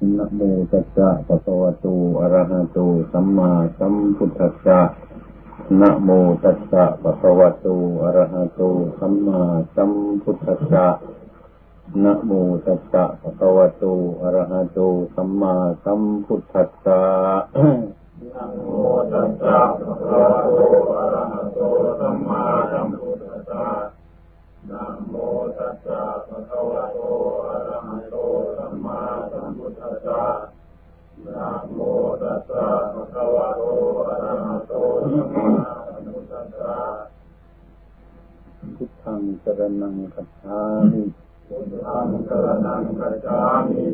นะโมตัสสะภะคะวะโตอะระหะโตสัมมาสัมพุทธัสสะนะโมตัสสะภะคะวะโตอะระหะโตสัมมาสัมพุทธัสสะนะโมตัสสะภะคะวะโตอะระหะโตสัมมาสัมพุทธัสสะนะโมตัสสะภะคะวะโตอะระหะโตสัมมาสัมพุทธัสสะนะโมตัสสะภะคะวะโตอะระ สสะนะโมตัสสะภะคะวะโตอะระหะโตสัมมาสัมพุทธัสสะพุทธังสรณังคัจฉามิพุทธังสรณังคัจฉามิ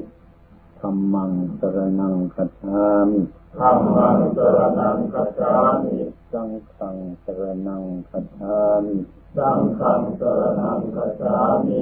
ธัมมังสรณังคัจฉามิธัมมังสรณังคัจฉามิสังฆังสรณังคัจฉามิสังฆังสรณังคัจฉามิ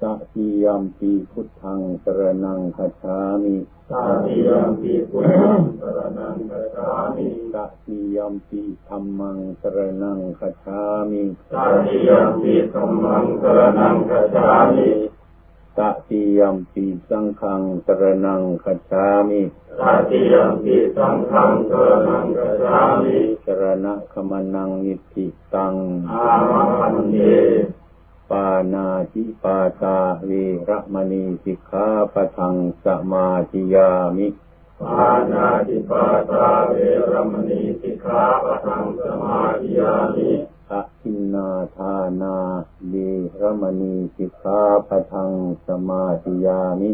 สัติยมปีพุทธังสรณังคัจฉามิตาติยมปิพุทธังสรณังคัจฉามิสัติยมปีธัมมังสรณังคัจฉามิตาติยมปิธัมมังสรณังคัจฉามิตติยมปีสังฆังสรณังคัจฉามิตาติยมปิสังฆังสรณังคัจฉามิสรณะขมนังนิติตังอามะพั นเตปานาติปาตาเวระมณีสิกขาปะทังสมาธิยามิปานาติปาตาเวรมณีสิกขาปะทังสมาธิยามิอะทินนาทานาเวระมณีสิกขาปะทังสมาธิยามิ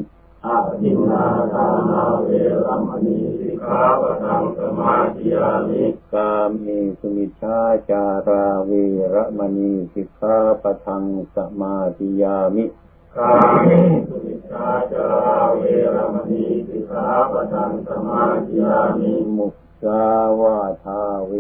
อาทินนาทานาเวรมณีสิกขาปะทังสมาธิยามิกาเมสุมิชฌาจาราเวระมณีสิกขาปะทังสมาธิยามิกามิสุมิชฌาจาราเวรมณีสิกขาปะทังสมาธิยามิมุสาวาทาเว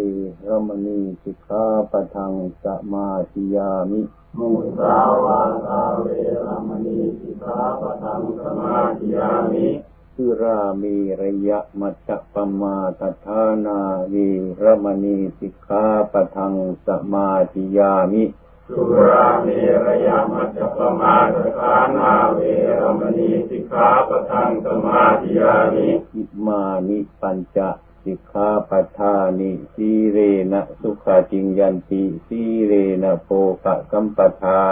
ระมณีสิกขาปะทังสมาธิยามิ มุสาวาทาเวรมณีสิกขาปะทังสมาธิยามิสุรามีระยะมัจจปมาตฐานาเวระมณีสิกขาปะทังสมาธิยามิสุราเมรยมัจจปมาทฐานาเวรมณีสิกขาปะทังสมาธิยามิอิมานิปัญจ สิกขาปัฏฐานิสีเรนะสุขจิงยันติสีเรนะโภกะสัมปทา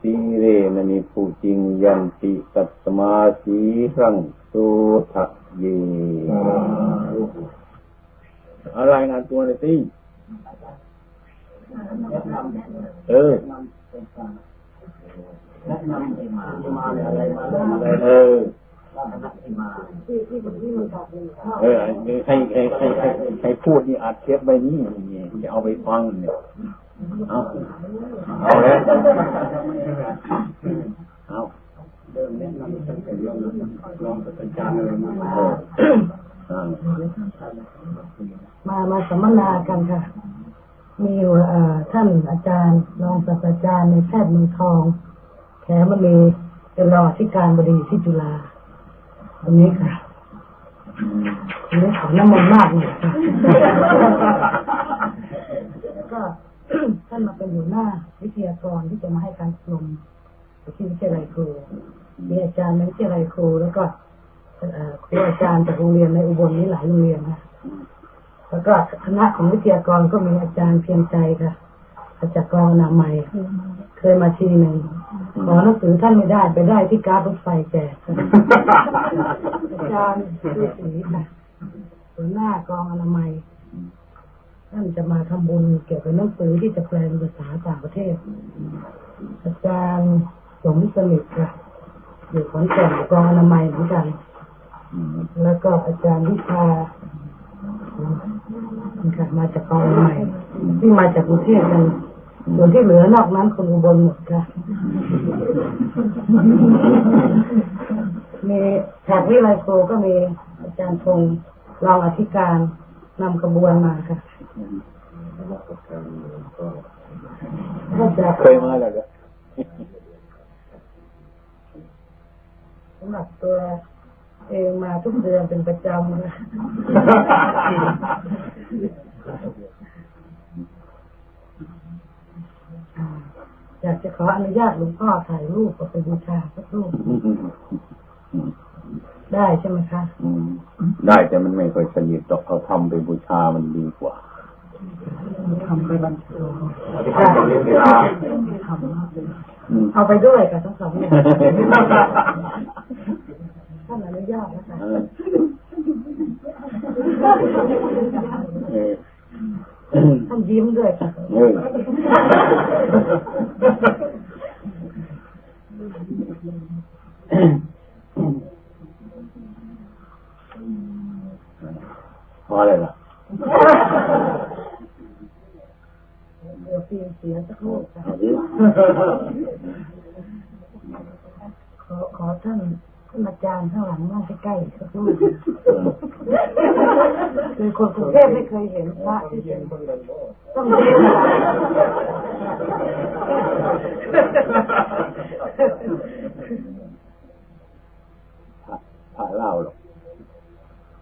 สีเรนะนิพุจิงยันติตัตตมาสีรังสุทะเยอะไรงานตัวเลยสิเออแนะ นำให้มาที่มาเนี่ยอะไรมาอะไรเออให้มาเออให้ให้ให้ให้ให้พูดนี่อัดเทปไปนี่นี่จะเอาไปฟังเนี่ยเอาเอาแล้วเอาเริ่มแนะนำตั้งแต่เรื่องรองศาสตราจารย์อะไรมาเอออ่ามามาสัมมนากันค่ะ มีอยู่เอ่อท่านอาจารย์รองศาสตราจารย์ในแพทย์เมืองทองแถมมันมีเป็นรองอธิการบดีที่จุฬา วันนี้ค่ะวันนี้ขอน้ำมันต์มากเลยค่ะแล้วก็ท่านมาเป็นหัวหน้าวิทยากรที่จะมาให้การอบรมที่วิทยาลัยครูมีอาจารย์ในวิทยาลัยครูแล้วก็ครูอาจารย์จากโรงเรียนในอุบลนี้หลายโรงเรียนค่ะแล้วก็คณะของวิทยากรก็มีอาจารย์เพียงใจค่ะ อาจารย์กรอนามัยเคยมาทีหนึ่งขอหนังสือท่านไม่ได้ไปได้ที่การรถไฟแจกอาจารย์ชื่อสีค่ะหัวหน้ากองอนามัยท่านจะมาทำบุญเกี่ยวกับหนังสือที่จะแปลภาษาต่างประเทศ อาจารย์สมสนิทค่ะอยู่ขอนแก่นกองอนามัยเหมือนกัน แล้วก็อาจารย์วิชาค่ะมาจากกองใหม่ที่มาจากกรุงเทพกัน ส่วนที่เหลือนอกนั้นคนอุบลหมดค่ะมีแถบวิไลโคก็มีอาจารย์พงษ์รองอธิการนำขบวนมาค่ะก็จะเคยมาแล้วเหรอสำหรับตัวเองมาทุกเดือนเป็นประจำนะ อยากจะขออนุญาตหลวงพ่อถ่ายรูปกับไปบูชาสักรูปได้ใช่ไหมคะอืมได้แต่มันไม่ค่อยสนิทหรอกเขาทำไปบูชามันดีกว่าทำไปบันเทิงที่ท่านเรียนเวลาทำมากเลยอืมเอาไปด้วยกับทั้งสองอย่างท่านอนุญาตนะคะเออเออท่านยิ้มด้วยค่ะ เออพอเลยล่ะ เดี๋ยวฟิล์มเสียสักรูปค่ะ เอาดิ ขอขอท่านท่านอาจารย์ข้างหลังนั่งใกล้ๆสักรูปคือคนกรุงเทพไม่เคยเห็นพระที่เป็นต้องยิ้มค่ะ ผ่าผ่าเหล้าหรอก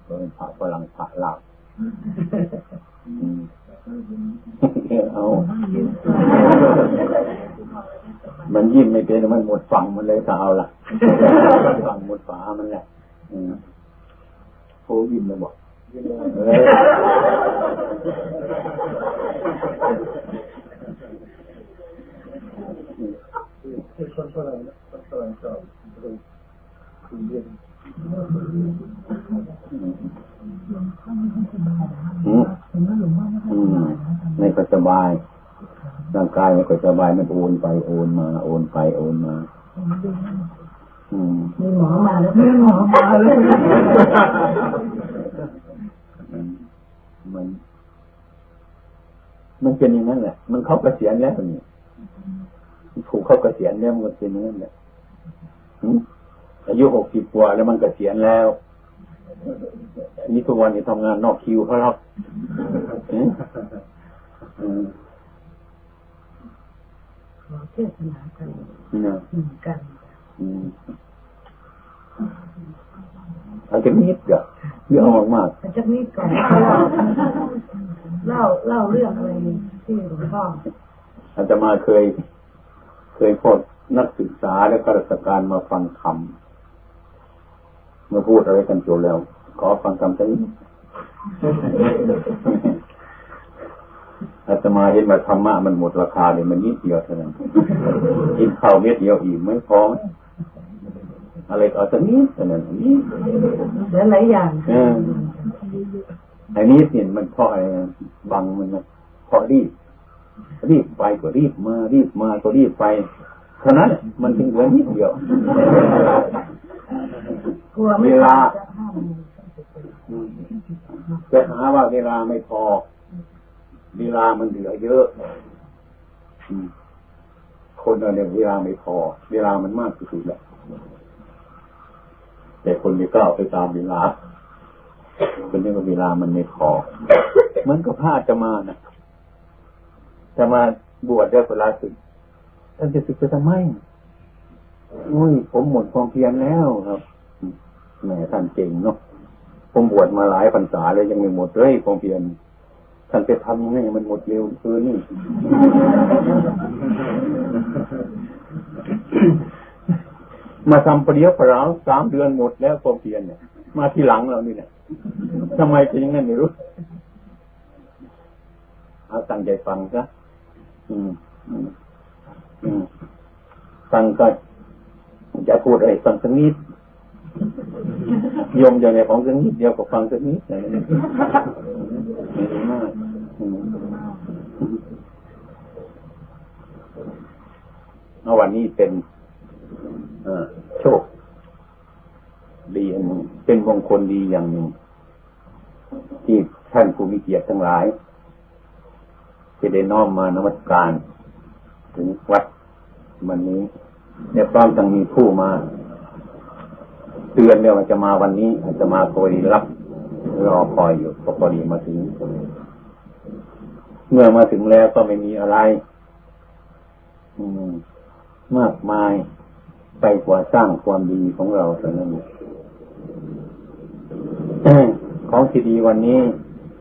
เป็นผ่าฝรั่งผ่าเหล้าอืมเอา มันยิ้มไม่เป็นมันหมด ฝั่งมันเลยก็เอาละฝั่งหมดฝามันแหละอืมโอ้ยิ้มเลยบอกเออที่คนฝรั่งนะคนฝรั่งชอบคุณเรียน อืมอืมไม่ก็สบายร่าง กายไม่ก็สบายมันโอนไปโอนมาโอนไปโอนมาอืมมีหมอมาแล้วมีหมอมาแล้วมมันมันเป็นอย่างนั้นแหละ มันเข้าเกษียณแล้วนี่ถูกเข้าเกษียณแล้วมันเป็นอย่างนั้นแหละอายุหกสิบกว่าแล้วมันเกษียณแล้วนนี้ทุกวันนี้ทำงานนอกคิวเขาหึอืม ขอเทศนากันนะหนึ่งกันอืมเอาจะนิดเดียวเยอะมากมากแต่จะนี้ก่อนเล่าเล่าเรื่องอะไรที่หลวงพ่อๆอาตมาเคย เคยพบนักศึกษาและข้าราชการมาฟังธรรมเมื่อพูดอะไรกันจบแล้ว ขอฟังธรรมสักนิด อาตมาเห็นว่าธรรมะมันหมดราคาเลยมันนิดเดียวเท่านั้นกินข้าวเม็ดเดียวอิ่มไม่พออะไรก็เอาสักนิดเท่านั้นนิดหลายหลายอย่างเออไอ้นี้เนี่ยมันเพราะอะไรนะบังมันนะเพราะรีบรีบไปก็รีบมารีบมาก็รีบไปเท่านั้นมันถึงเหลือนิดเดียวกลัวไม่เวลาจะห้ามจะหาว่าเวลาไม่พอ เวลามันเหลือเยอะคนเราเนี่ยเวลาไม่พอ เวลามันมากที่สุดแล้วแต่คนไม่กล้าไปตามเวลาคนนี้ว่เวลามันไม่พอเหมันก็พลาดจะมานะจะมาบวชได้เวลาสึกท่านจะสึกไปทำไมอุ้ยผมหมดความเพียรแล้วครับแหมท่านเก่งเนาะผมบวชมาหลายพรรษาแล้วยังไม่หมดเลยความเพียร ท่านไปทำยังไงมันหมดเร็วเกินนี่มาทำประเดี๋ยวประราวสามเดือนหมดแล้วความเพียรเนี่ย มาทีหลังเรานี่เนี่ยทำไมเป็นอย่างนั้นไม่รู้เอาตั้งใจฟังซะอืมอืมอืมฟังก็จะพูดอะไรฟังสักนิด โยมอย่างในของสักนิดเดียวกับฟังสักนิดอะไรไม่ได้มากอืมเอวันนี้เป็นโชค ดีอันหนึ่งเป็นมงคลดีอย่างหนึ่งที่ท่านผู้มีเกียรติทั้งหลายจะได้น้อมมานมัสการ ถึงวัดวันนี้เนี่ยพร้อมทั้งมีผู้มา เตือนเนี่ยว่าจะมาวันนี้อาจจะมาพอดีรับรอคอยอยู่ก็พอดีมาถึง เมื่อมาถึงแล้วก็ไม่มีอะไร อืม มากมายไปกว่าสร้างความดีของเราเท่านั้นของที่ดีวันนี้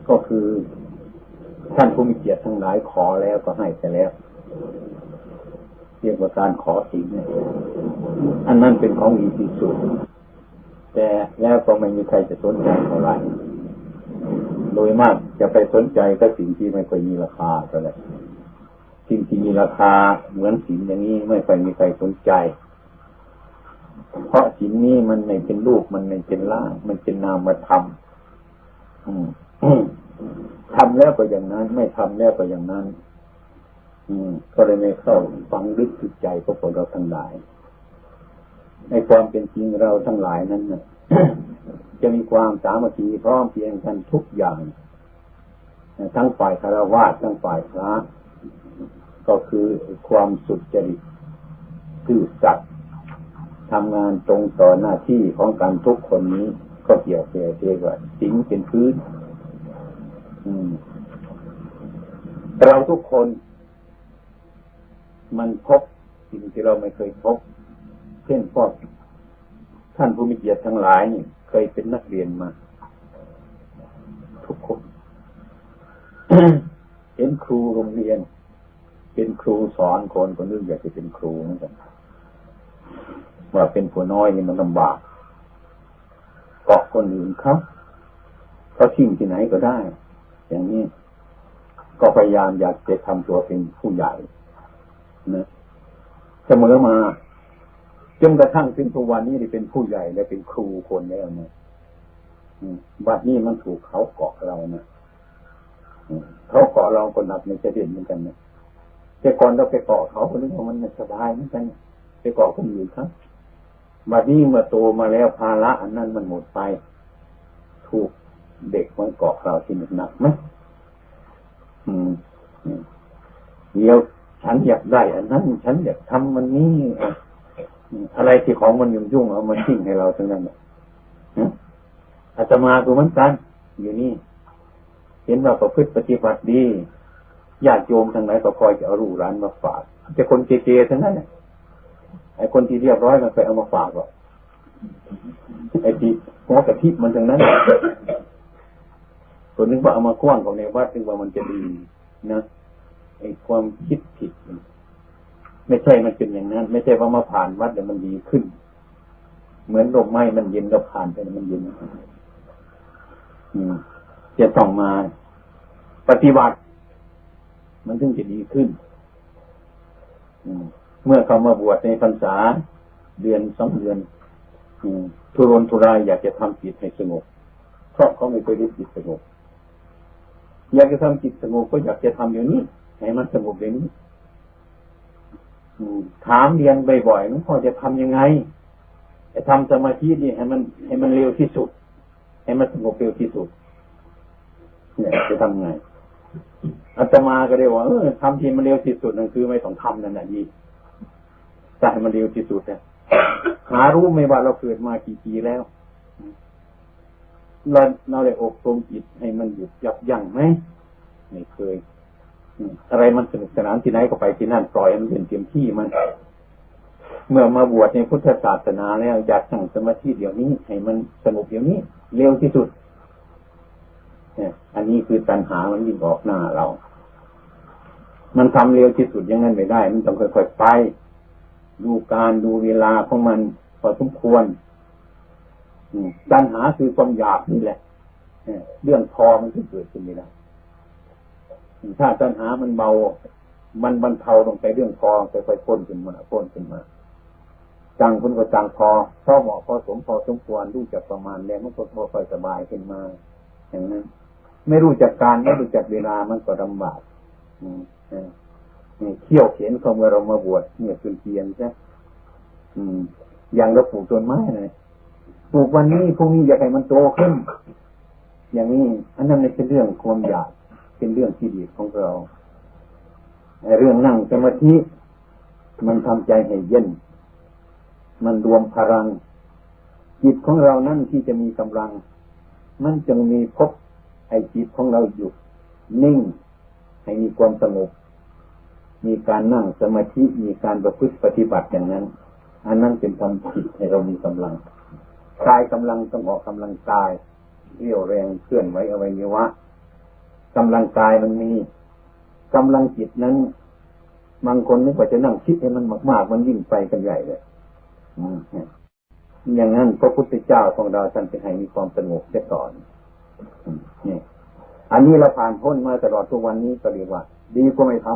ก็คือท่านผู้มีเกียรติทั้งหลายขอแล้วก็ให้ไปแล้วเรียกว่าการขอสิ่งอันนั้นเป็นของดีที่สุด แต่แล้วก็ไม่มีใครจะสนใจเท่าไหร่โดยมากจะไปสนใจก็สิ่งที่ไม่ค่อยมีราคาเท่าไหร่สิ่งที่มีราคาเหมือนสินอย่างนี้ไม่ค่อยมีใครสนใจ เพราะสินนี้มันไม่เป็นรูปมันไม่เป็นร่างมันเป็นนามธรรมทำแล้วก็อย่างนั้น ไม่ทำแล้วก็อย่างนั้น อืม ก็เลยไม่เข้าฟังลึกจิตใจพวกเราทั้งหลาย ในความเป็นจริงเราทั้งหลายนั้นนะจะมีความสามัคคีพร้อมเพรียงกันทุกอย่าง ทั้งฝ่ายคารวะทั้งฝ่ายพระก็คือความสุจริตซื่อสัตย์ทำงานตรงต่อหน้าที่ของการทุกคนนี้ก็เกี่ยวเกี่ยวเกี่ยวกับสิ่งเป็นพื้นเราทุกคน มันพบสิ่งที่เราไม่เคยพบ เช่นพวกท่านผู้มีเกียรติทั้งหลายนี่เคยเป็นนักเรียนมา ทุกคนเห็นครูโรงเรียน เป็นครูสอนคนคนนึงอยากจะเป็นครูเหมือนกันว่าเป็นผู้น้อยนี่มันลำบากเกาะคนอื่นเขาเขาทิ้งที่ไหนก็ได้ อย่างนี้ก็พยายามอยากจะทำตัวเป็นผู้ใหญ่นะเสมอมา จนกระทั่งถึงทุกวันนี้ที่เป็นผู้ใหญ่และเป็นครูคนแล้วเนี่ยบัดนี้มันถูกเขาเกาะเรานะเขาเกาะเราคนหนักในจะเด่นเหมือนกันนะแต่ก่อนเราไปเกาะเขาคนนึกว่ามันสบายเหมือนกันไปเกาะคนอื่นครับบัดนี้เมื่อโตมาแล้วภาระอันนั้นมันหมดไป ถูกเด็กมันเกาะเราที่หนักไหมอืมเดี๋ยวฉันอยากได้อันนั้น ฉันอยากทำมันนี้ อะไรที่ของมันยุ่งยุ่งเอามาทิ้งให้เราทั้งนั้นเนี่ยอาตมาตัวมันกัน อยู่นี่ เห็นว่าประพฤติปฏิบัติดีญาติโยมทั้งหลายก็คอยจะเอารูร้านมาฝากจะคนเจๆทั้งนั้นเนี่ยไอ้คนที่เรียบร้อยมันไปเอามาฝากหรอกไอ้ที่หัวกะทิมันทั้งนั้นคนนึกว่าเอามากว้างของในวัดนึกว่ามันจะดีนะไอ้ความคิดผิด ไม่ใช่มันเป็นอย่างนั้น ไม่ใช่ว่ามาผ่านวัดแล้วมันดีขึ้น เหมือนลมไม้มันเย็นเราผ่านไปมันเย็นอืมจะต้องมาปฏิบัติ มันถึงจะดีขึ้นเมื่อเขามาบวชในพรรษา เดือนสองเดือนทุรนทุรายอยากจะทำจิตให้สงบเพราะเขาไม่เคยได้จิตสงบอยากจะทำจิตสงบก็อยากจะทำอย่างนี้ให้มันสงบอย่างนี้ ถามเรียนบ่อยๆหลวงพ่อจะทำยังไงจะทำสมาธินี่ให้มันให้มันเร็วที่สุด ให้มันสงบเร็วที่สุด เนี่ยจะทำไงอาตมาก็เรียว่าเออทำทีมันเร็วที่สุดนั่นคือไม่ต้องทำนั่นแหละยี่แต่มันเร็วที่สุดเนี่ยหารู้ไหมว่าเราเกิดมากี่ปีแล้วเราเราได้อบรมจิตให้มันหยุดยับยั้งไหมไม่เคย อะไรมันสนุกสนานที่ไหนก็ไปที่นั่นปล่อยมันเป็นเต็มที่มัน เมื่อมาบวชในพุทธศาสนาแล้วอยากสั่งสมาธิเดี๋ยวนี้ ให้มันสงบเดี๋ยวนี้ เร็วที่สุดเนี่ยอันนี้คือตัณหามันยิ่งออกหน้าเรา มันทำเร็วที่สุดยังงั้นไม่ได้ มันต้องค่อยๆไป ดูการดูเวลาของมันพอสมควรตัณหาคือความอยากนี่แหละเรื่องพอมันก็เกิดขึ้นไม่ได้ ถ้าตัณหามันเบา มันบรรเทาลงไปเรื่องพอค่อยๆพ้นขึ้นมาพ้นขึ้นมาจังคนก็จังพอพอเหมาะพอสมพอสมควรรู้จักประมาณแล้วมันก็ค่อยสบายขึ้นมา อย่างนั้น ไม่รู้จักการไม่รู้จักเวลามันก็ลำบากอืมเขี่ยวเข็นเขาเมื่อเรามาบวชเมื่อคืนเทียนใช่อืมอย่างเราปลูกต้นไม้เลยปลูกวันนี้พรุ่งนี้อยากให้มันโตขึ้น อย่างนี้ อันนั้นไม่ใช่เรื่องความอยาก เป็นเรื่องที่ดีของเราเรื่องนั่งสมาธิมันทำใจให้เย็น มันรวมพลัง จิตของเรานั่นที่จะมีกำลัง มันจึงมีพบไอ้จิตของเราหยุดนิ่ง ให้มีความสงบมีการนั่งสมาธิมีการประพฤติปฏิบัติอย่างนั้น อันนั้นเป็นทำจิตให้เรามีกำลังกายกำลังต้องออกกำลังกายเรี่ยวแรงเคลื่อนไหวอวัยวะ กำลังกายมันมีกำลังจิตนั้นบางคนนึกว่าจะนั่งคิดให้มันมาก ๆ มันยิ่งไปกันใหญ่เลยอย่างนั้นพระพุทธเจ้าของเราท่านจะให้มีความสงบเสียก่อนนี่อันนี้เราผ่านพ้นมาตลอดทุกวันนี้ก็เรียกว่า ดีกว่าไม่ท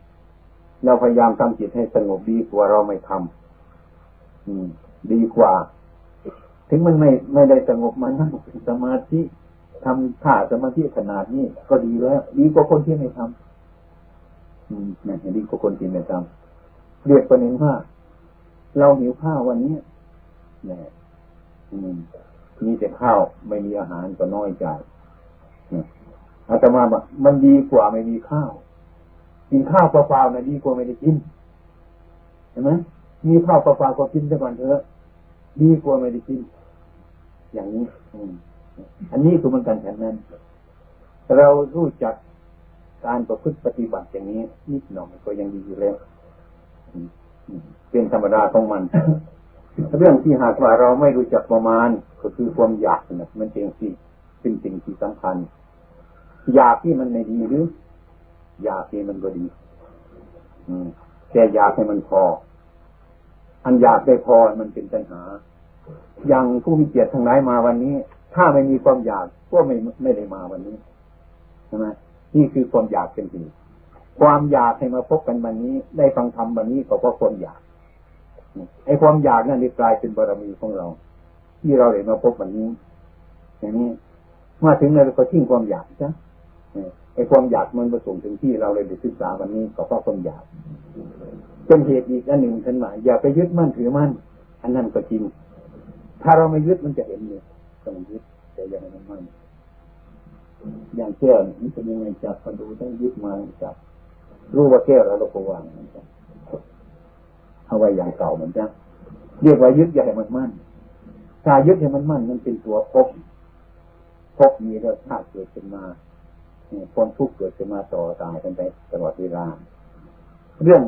ำเราพยายามทำจิตให้สงบดีกว่าเราไม่ทำอืม ดีกว่า ถึงมันไม่ไม่ได้สงบมานั่งสมาธิ ทำท่าสมาธิขนาดนี้ก็ดีแล้ว ดีกว่าคนที่ไม่ทำอืมนี่ดีกว่าคนที่ไม่ทำเรียกประเด็นว่า เราหิวข้าววันนี้เนี่ยอืมมีแต่ข้าวไม่มีอาหารก็น้อยใจเนี่ยอาตมาบอกมันดีกว่าไม่มีข้าว กินข้าวเปล่าๆนะดีกว่าไม่ได้กินเห็นไหมมีข้าวเปล่าๆก็กินซะก่อนเถอะดีกว่าไม่ได้กินอย่างนี้ อืม อันนี้คือมันกันฉันนั้น เรารู้จักการประพฤติปฏิบัติอย่างนี้นิดหน่อยก็ยังดีอยู่แล้วเป็นธรรมดาของมันเรื่องที่หากว่าเราไม่รู้จักประมาณ ก็คือความอยากนะมันเป็นสิ่งเป็นสิ่งที่สำคัญ อยากที่มันไม่ดีหรือ อยากที่มันก็ดี อืมแต่อยากให้มันพอ อันอยากได้พอมันเป็นปัญหา อย่างผู้มีเกียรติทั้งหลายมาวันนี้ ถ้าไม่มีความอยากก็ไม่ไม่ได้มาวันนี้ใช่ไหมนี่คือความอยากเป็นทีความอยากให้มาพบกันวันนี้ ได้ฟังธรรมวันนี้ก็เพราะความอยากไอ้ความอยากนั่นได้กลายเป็นบารมีของเรา ที่เราได้มาพบวันนี้ อย่างนี้มาถึงเราก็ทิ้งความอยากจ้ะไอ้ความอยากมันประสงค์ถึงที่เราเลยได้ศึกษาวันนี้ก็เพราะความอยากเป็นเหตุอีกอันหนึ่งท่านหมายอย่าไปยึดมั่นถือมั่น อันนั้นก็จริง ถ้าเราไม่ยึดมันจะเห็นเนี่ย ต้องยึดแต่อยังไม่มั่นอย่างแก้วนี่มันเป็นยังไงจับมาดูต้องยึดมาจับรู้ว่าแก้วแล้วเราก็วางมันจับเอาไว้อย่างเก่าเหมือนกันเรียกว่ายึดให้มันมั่นถ้ายึดให้มันมั่นมันเป็นตัวพภพมีแล้วชาติเกิดขึ้นมาเนี่ยความทุกข์เกิดขึ้นมาต่อตายกันไปตลอดเวลาเรื่อง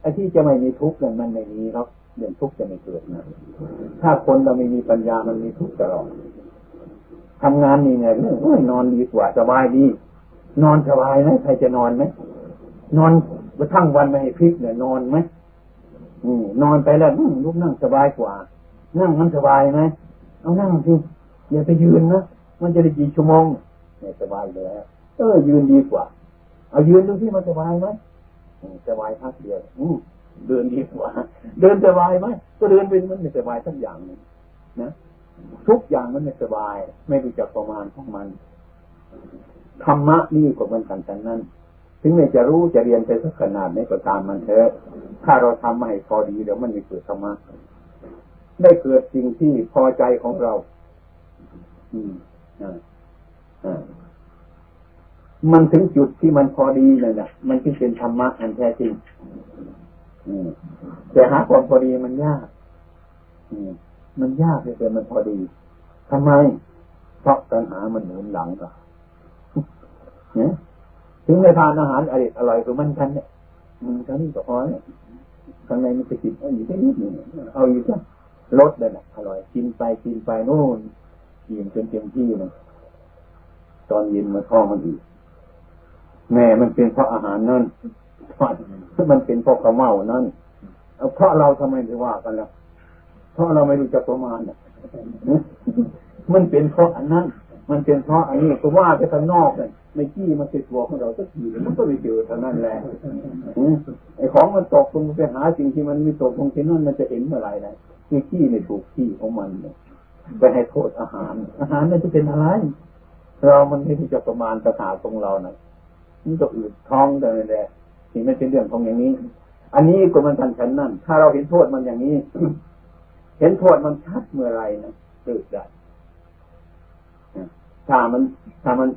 ไอ้ที่จะไม่มีทุกข์นี่ยมันไม่มีหรอก เรื่องทุกข์จะไม่เกิดนะ ถ้าคนเราไม่มีปัญญามันมีทุกข์ตลอดทำงานนี่ไงเรื่องโอ้ยนอนดีกว่าสบายดี นอนสบายไหมใครจะนอนไหมนอนกระทั่งวันไม่ให้พลิกเนี่ยนอนไหมอืมนอนไปแล้วลุกนั่งสบายกว่า นั่งมันสบายไหมเอานั่งสิอย่าไปยืนนะมันจะได้กี่ชั่วโมงเนี่ยสบายอยู่แล้วเออยืนดีกว่า เอายืนดูที่มันสบายไหมอืมสบายพักเดียวอืมเดินดีกว่า เดินสบายไหมก็เดินเป็นมันไม่สบายสักอย่างนึงนะทุกอย่างมันไม่สบาย ไม่รู้จักประมาณของมันธรรมะนี่ก็เหมือนกันแต่นั้นถึงแม้จะรู้จะเรียนไปสักขนาดไหนก็ตามมันเถอะ ถ้าเราทำมาให้พอดีเดี๋ยวมันม่เกิดธรรมะได้เกิดสิ่งที่พอใจของเรา อืมอ่าอ่ามันถึงจุดที่มันพอดีนั่นแหละมันจึงเป็นธรรมะอันแท้จริง แต่หาความพอดีมันยากอืมมันยากแต่มันพอดีทำไม เพราะปัญหามันหนุนหลังเราเนี่ยถึงในทานอาหารอร่อยอร่อยกว่ามันกันเนี่ยมันแค่นี้ก็พอเนี่ยข้างในมันจะกินเอาอยู่แค่นิดหนึ่งเอาอยู่แค่ลดเลยนะอร่อยกินไปกินไปโน่นกินจนเต็มที่นะตอนเย็นมาท้องมันอีกแม่มันเป็นเพราะอาหารนั่น มันเป็นเพราะข้าวเมานั่นเอาเพราะเราทำไมถึงว่ากันล่ะเพราะเราไม่รู้จักประมาณน่ะมันเป็นเพราะอันนั้น มันเป็นเพราะอันนี้ก็ว่าไปข้างนอกเลยไม่กี้มันติดตัวของเราสักทีมันก็ไม่เจอเท่านั้นแหละอืมไอ้ของมันตกตรงไปหาสิ่งที่มันไม่ตกตรงที่นั่นมันจะเห็นเมื่อไหร่นะคือขี้ในถูกที่ของมันเนี่ยไปให้โทษอาหาร อาหารมันจะเป็นอะไร เรามันไม่รู้จักประมาณสถาของเรานะนี่ก็อืดท้องแต่แหละ ที่ไม่เป็นเรื่องของอย่างนี้ อันนี้ก็มันกันฉันนั่น ถ้าเราเห็นโทษมันอย่างนี้ เห็นโทษมันชัดเมื่อไรนะตื่นได้ถ้ามันถ้ามัน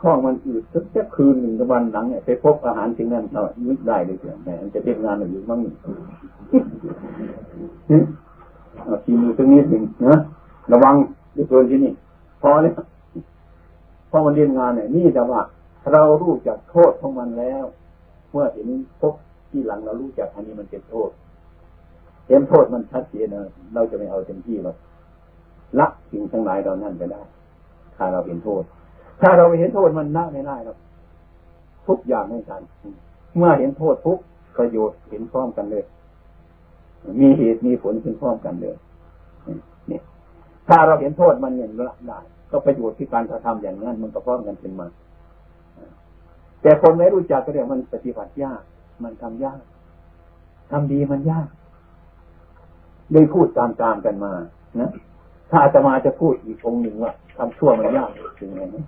ท้องมันอืดสักแค่คืนหนึ่งวันหลังเนี่ยไปพบอาหารสิ่งนั้นเรานึกได้เลยเถอะแหมจะเรียกงานอะไรอยู่บ้างนี่ทีมือสักนิดหนึ่งนะระวังด้วยเกินที่นี่พอเลยพอมันเรียนงานเนี่ยนี่แต่ว่า เรารู้จักโทษของมันแล้ว เมื่อเห็นพบที่หลังเรารู้จักอันนี้มันเป็นโทษเห็นโทษมันชัดเจนนะเราจะไม่เอาเต็มที่หรอกละสิ่งทั้งหลายเรานั่นไปได้ ถ้าเราเห็นโทษ ถ้าเราไม่เห็นโทษมันละไม่ได้หรอกทุกอย่างให้กันเมื่อเห็นโทษทุกประโยชน์เห็นพร้อมกันเลย มีเหตุมีผลขึ้นพร้อมกันเลยนี่ถ้าเราเห็นโทษมันอย่างละได้ก็ประโยชน์ที่การกระทำอย่างนั้นมันก็พร้อมกันเป็นมา แต่คนไม่รู้จักก็เรียกมันปฏิบัติยาก มันทำยากทำดีมันยากได้พูดตามๆกันมา นะ ถ้าอาตมาจะพูดอีกองหนึ่งว่าทำชั่วมันยากถึงไงนะ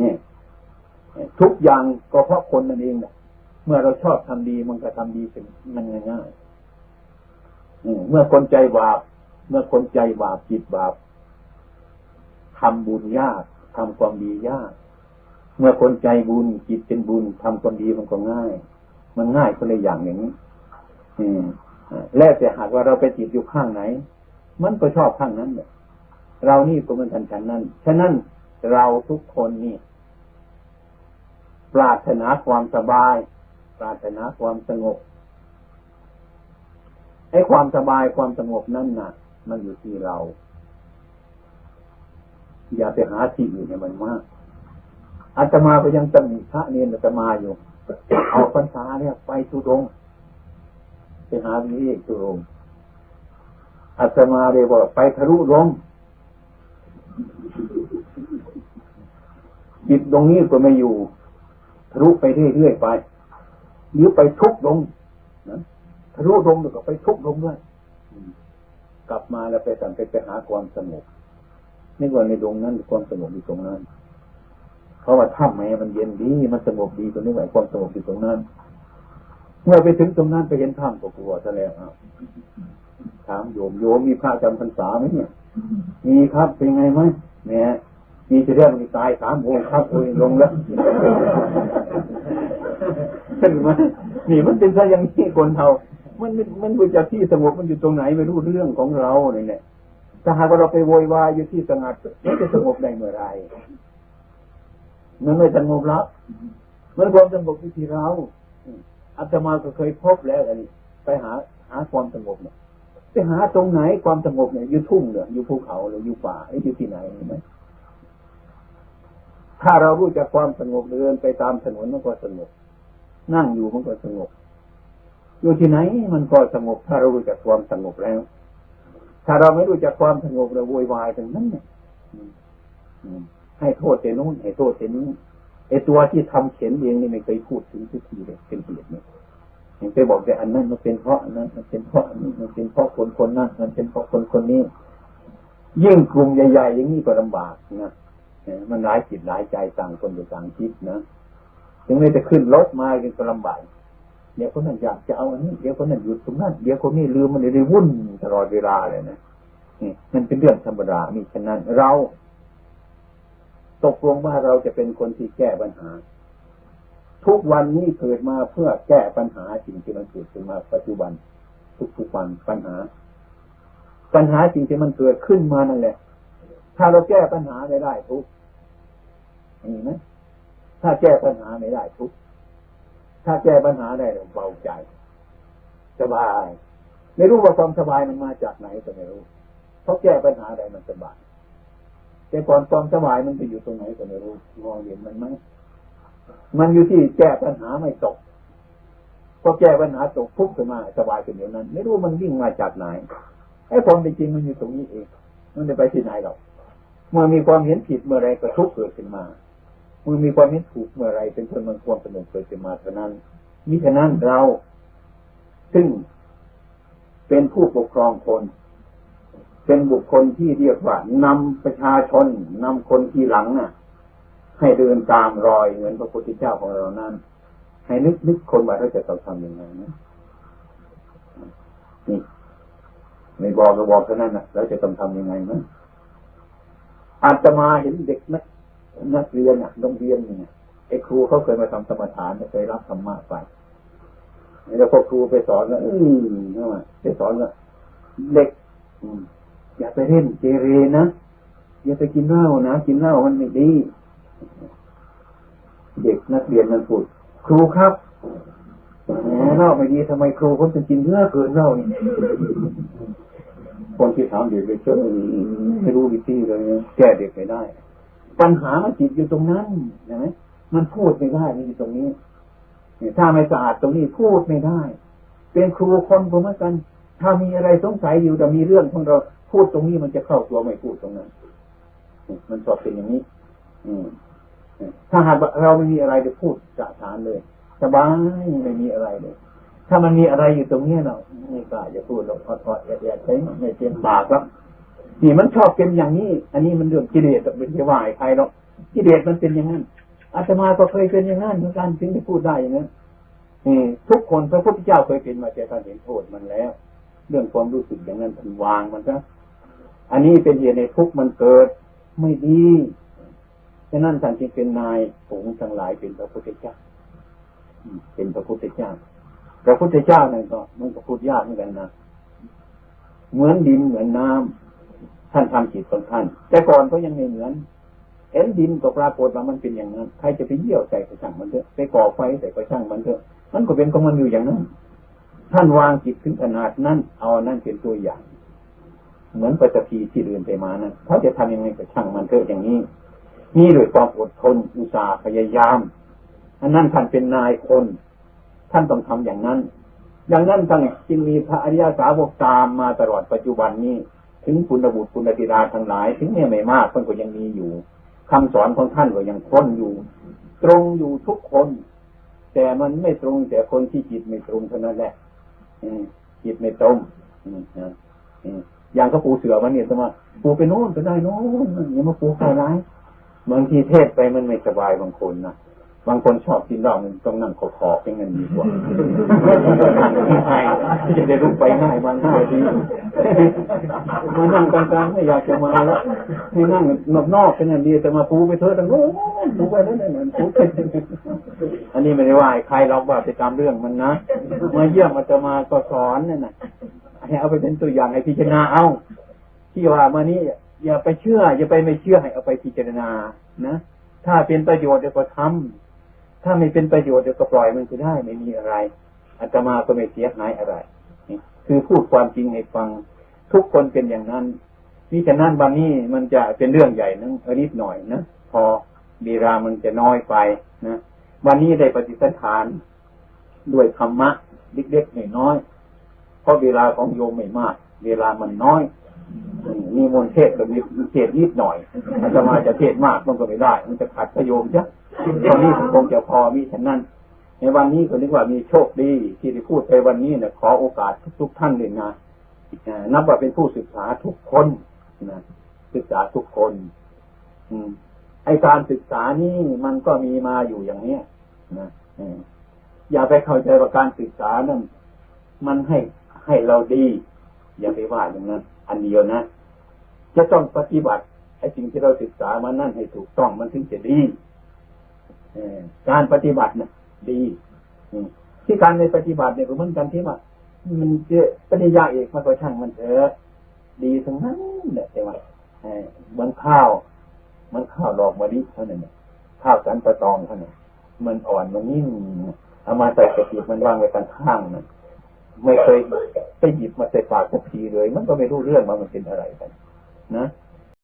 นี่ทุกอย่างก็เพราะคนนั่นเองแหละเมื่อเราชอบทำดีมันก็ทำดีถึงมันง่ายๆเมื่อคนใจบาป เมื่อคนใจบาปจิตบาปทำบุญยากทำความดียาก เมื่อคนใจบุญจิตเป็นบุญทำความดีมันก็ง่าย มันง่ายคนละอย่างอย่างนี้อืมแล้วแต่หากว่าเราไปจิตอยู่ข้างไหน มันก็ชอบข้างนั้นเนี่ยเรานี่ก็มันทันฉันนั้น ฉะนั้นเราทุกคนนี่ ปรารถนาความสบาย ปรารถนาความสงบไอ้ความสบายความสงบนั่นน่ะ มันอยู่ที่เรา อย่าไปหาที่อื่นเนี่ยมันมาก อาตมาไปยังตำหนิพระเนรอาตมาอยู่เอาพรรษาเนี่ยไปทุดงไปหาวิเวกทุดงอาตมาเลยบอกไปทะลุลมจิตตรงนี้ก็ไม่อยู่ทะลุไปเรื่อยๆไปหรือไปทุกลงนะทะลุลงแล้วก็ไปทุกลงด้วยกลับมาแล้วไปสั่งไปไปหาความสงบนี่ว่าในดงนั้นความสงบอยู่ตรงนั้น ราะว่าถ้ำแม้มันเย็นดี มันสงบดีตรงนี้ว่าความสงบอยู่ตรงนั้น เมื่อไปถึงตรงนั้นไปเห็นถ้ำก็กลัวซะแล้วถามโยมโยมมีพระจำพรรษาไหมเนี่ย มีครับเป็นไงไหมเนี่ยมีจะเรื่องมีตายสามองครับโอ้ยลงแล้วเห็นไหมนี่มันเป็นซะอย่างนี้คนเทามันมันมันรู้จักที่สงบมันอยู่ตรงไหนไม่รู้เรื่องของเราเนี่ยถ้าหากว่าเราไปโวยวายอยู่ที่สงัดมันจะสงบได้เมื่อไร มันไม่สงบแล้วมันความสงบอยู่ที่เราอาตมาก็เคยพบแล้วอันนี้ไปหาหาความสงบเนี่ยไปหาตรงไหนความสงบเนี่ยอยู่ทุ่งเหรออยู่ภูเขาหรืออยู่ป่าไอ้อยู่ที่ไหนเห็นไหมถ้าเรารู้จักความสงบเดินไปตามถนนมันก็สงบ นั่งอยู่มันก็สงบ อยู่ที่ไหนมันก็สงบ ถ้าเรารู้จักความสงบแล้ว ถ้าเราไม่รู้จักความสงบเราโวยวายตรงนั้นเนี่ย ให้โทษแต่นู้นให้โทษแต่นี้ไอตัวที่ทำเขียนเองนี่ไม่เคยพูดถึงทุกทีเลยเป็นเหตุเนี่ยยังไปบอกแต่อันนั้นมันเป็นเพราะอันนั้นมันเป็นเพราะอันนี้มันเป็นเพราะคนคนนั้นมันเป็นเพราะคนคนนี้ ยิ่งกลุ่มใหญ่ๆอย่างนี้ก็ลำบากนะมันหลายจิตหลายใจต่างคนต่างคิดนะถึงแม้จะขึ้นรถมาก็ลำบากเดี๋ยวคนนั้นอยากจะเอาอันนี้เดี๋ยวคนนั้นหยุดตรงนั้นเดี๋ยวคนนี้ลืมมันเลยวุ่นตลอดเวลาเลยนะนี่มันเป็นเรื่องธรรมดานี่ฉะนั้นเรา ตกลงว่าเราจะเป็นคนที่แก้ปัญหา ทุกวันนี้เกิดมาเพื่อแก้ปัญหาสิ่งที่มันเกิดขึ้นมาปัจจุบัน ทุกๆวันปัญหา ปัญหาสิ่งที่มันเกิดขึ้นมานั่นแหละ ถ้าเราแก้ปัญหาไม่ได้ทุกเห็นไหมถ้าแก้ปัญหาไม่ได้ทุกถ้าแก้ปัญหาได้เราเบาใจสบาย ไม่รู้ว่าความสบายมันมาจากไหนก็ไม่รู้เพราะแก้ปัญหาใดมันสบาย แต่ก่อนความสบายมันไปอยู่ตรงไหนก็ไม่รู้มองเห็นมันไหมมันอยู่ที่แก้ปัญหาไม่ตกพอแก้ปัญหาตกพุกขึ้นมาสบายขึ้นเดี๋ยวนั้น ไม่รู้มันวิ่งมาจากไหนไอ้ความเป็นจริงมันอยู่ตรงนี้เอง มันไม่ไปที่ไหนหรอกเมื่อมีความเห็นผิดเมื่อไรก็ทุกข์เกิดขึ้นมาเมื่อมีความเห็นถูกเมื่อไรเป็นคนมันความสงบเกิดขึ้นมาเท่านั้นมิฉะนั้นเรา ซึ่งเป็นผู้ปกครองคน เป็นบุคคลที่เรียกว่านำประชาชนนำคนที่หลังน่ะ ให้เดินตามรอยเหมือนพระพุทธเจ้าของเรานั้น ให้นึกนึกคนว่าเราจะต้องทำยังไงนะนี่ไม่บอกก็บอกเท่านั้นนะเราจะต้องทำยังไงนะอาตมาเห็นเด็กนักนักเรียนอะโรงเรียนเนี่ยไอ้ครูเขาเคยมาทำสมถานเคยรับธรรมะไปแล้วพอครูไปสอนแล้วอืมเข้ามาไปสอนว่าเด็ก อืม อย่าไปเล่นเจเรนะ อย่าไปกินเหล้านะ กินเหล้ามันไม่ดี เด็กนักเรียนมันพูดครูครับเหล่าไม่ดีทำไมครูคนจะกินเยอะเกินเหล่านี่คนที่ถามเด็กเลยเชื่อไม่รู้วิธีเลยแก้เด็กไม่ได้ ปัญหามันติดอยู่ตรงนั้นเห็นไหมมันพูดไม่ได้มันอยู่ตรงนี้ถ้าไม่สะอาดตรงนี้พูดไม่ได้ เป็นครูคนก็เหมือนกัน ถ้ามีอะไรสงสัยอยู่แต่มีเรื่องของเราพูดตรงนี้มันจะเข้าตัวไม่พูดตรงนั้นมันสอบเป็นอย่างนี้ อืมถ้าหากเราไม่มีอะไรจะพูดจะฐานเลยสบายไม่มีอะไรเลย ถ้ามันมีอะไรอยู่ตรงนี้เนาะไม่กล้าจะพูดหรอกทอดๆแยะๆใช้ไม่เต็มปากแล้วนี่มันชอบเป็นอย่างนี้ อันนี้มันเรื่องกิเลสเป็นที่ว่าให้ใครหรอกกิเลสมันเป็นอย่างนั้นอาตมาก็เคยเป็นอย่างนั้นเหมือนกันถึงได้พูดได้อย่างนั้นทุกคนพระพุทธเจ้าเคยเป็นมาแต่ท่านเห็นโทษมันแล้ว เรื่องความรู้สึกอย่างนั้นท่านวางมันซะอันนี้เป็นเหตุในทุกมันเกิดไม่ดีฉะนั้นท่านจึงเป็นนายผงทั้งหลายเป็นพระพุทธเจ้าเป็นพระพุทธเจ้าพระพุทธเจ้านั่นก็มันก็พูดยากเหมือนกันนะเหมือนดินเหมือนน้ำท่านทำจิตของท่าน แต่ก่อนก็ยังไม่เหมือนเห็นดินก็ปรากฏว่ามันเป็นอย่างนั้น ใครจะไปเยี่ยวใส่ก็ช่างมันเถอะไปก่อไฟใส่ก็ช่างมันเถอะมันก็เป็นของมันอยู่อย่างนั้น ท่านวางจิตถึงขนาดนั้น เอานั่นเป็นตัวอย่าง เหมือนปัจจีที่เดินไปมานั้นเขาจะทำยังไงก็ช่างมันเถอะอย่างนี้ นี่ด้วยความอดทนอุตสาห์พยายาม อันนั้นท่านเป็นนายคน ท่านต้องทำอย่างนั้น อย่างนั้นท่านจึงมีพระอริยสาวกตามมาตลอดปัจจุบันนี้ ถึงคุณบุตรคุณธิดาทั้งหลาย ถึงเนี่ยไม่มากท่านก็ยังมีอยู่คำสอนของท่านก็ยังค้นอยู่ ตรงอยู่ทุกคน แต่มันไม่ตรงแต่คนที่จิตไม่ตรงเท่านั้นแหละ จิตไม่ตรงอย่างเขาปูเสือมันเนี่ยสมมติปูไปโน่นไปได้โน่นอย่ามาปูใครร้ายบางทีเทศไปมันไม่สบายบางคนนะ บางคนชอบกินเหล้ามันต้องนั่งขอขอบๆอย่างนั้นดีกว่าง่ายๆจะได้ลุกไปง่ายบางง่ายดีมานั่งกลางๆไม่อยากจะมาแล้วให้นั่งนอกๆเป็นอย่างดีแต่มาปูไปเถอะตั้งโน้นปูไปนั่นนั่นปูไปอันนี้ไม่ได้ว่าให้ใครเราว่าไปตามเรื่องมันนะมาเยี่ยมมาจะมาก็สอนนั่นน่ะให้เอาไปเป็นตัวอย่างให้พิจารณาเอาที่ว่ามานี้อย่าไปเชื่อ อย่าไปไม่เชื่อให้เอาไปพิจารณานะถ้าเป็นประโยชน์เดี๋ยวก็ทำ ถ้าไม่เป็นประโยชน์เดี๋ยวก็ปล่อยมันจะได้ไม่มีอะไรอาตมาก็ไม่เสียหายอะไรคือพูดความจริงให้ฟังทุกคนเป็นอย่างนั้นนี่ฉะนั้นวันนี้มันจะเป็นเรื่องใหญ่นึงนิดหน่อยนะพอเวลามันจะน้อยไปนะวันนี้ได้ปฏิสันฐานด้วยธรรมะเล็กๆน้อยๆเพราะเวลาของโยมไม่มาก เวลามันน้อยมีมนเทศแบบนี้เทศนิดหน่อยอาจจะมาจะเทศมากมันก็ไม่ได้ มันจะขัดประโยชน์จ้ะ ตอนนี้คงจะพอมีฉะนั้น ในวันนี้ก็นึกว่ามีโชคดีที่ได้พูดไปวันนี้เนี่ยขอโอกาสทุกท่านเลยนะนับว่าเป็นผู้ศึกษาทุกคนนะศึกษาทุกคน อืมไอการศึกษานี่มันก็มีมาอยู่อย่างเนี้ยนะอย่าไปเข้าใจว่าการศึกษานั้นมันให้ให้เราดี อย่าไปว่าอย่างนั้นอันเดียวนะ จะต้องปฏิบัติไอ้สิ่งที่เราศึกษามานั่นให้ถูกต้องมันถึงจะดี การปฏิบัติน่ะดีที่การในปฏิบัติเนี่ยเหมือนกันที่ว่ามันเจอปริญาเอกมันก็ช่างมันเถอะดีทั้งนั้นแหละแต่ว่าเหมือนข้าว มันข้าวดอกมะลิเท่านั้นน่ะข้าวสันปะตองเท่านั้นมันอ่อนมันนิ่มเอามาใส่กระติกมันวางไว้ข้างๆนั่นไม่เคยไปหยิบมาใส่ปากสักทีเลย มันก็ไม่รู้เรื่องว่ามันเป็นอะไรกัน นะ